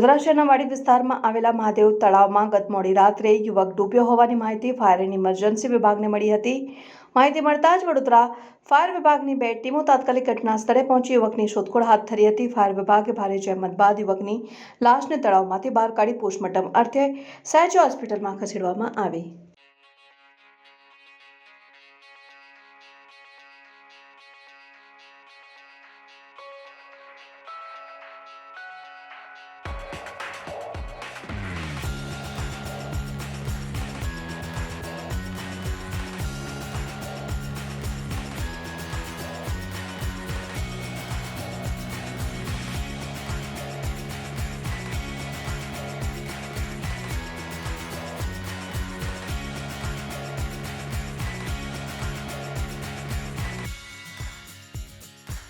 વડોદરા શહેરના વાડી વિસ્તારમાં આવેલા મહાદેવ તળાવમાં ગત મોડી રાત્રે યુવક ડૂબ્યો હોવાની માહિતી ફાયર એન્ડ ઇમરજન્સી વિભાગને મળી હતી. માહિતી મળતા જ વડોદરા ફાયર વિભાગની બે ટીમો તાત્કાલિક ઘટના સ્થળે પહોંચી યુવકની શોધખોળ હાથ ધરી હતી. ફાયર વિભાગે ભારે જહેમત બાદ યુવકની લાશને તળાવમાંથી બહાર કાઢી પોસ્ટમોર્ટમ અર્થે સહેજ હોસ્પિટલમાં ખસેડવામાં આવી.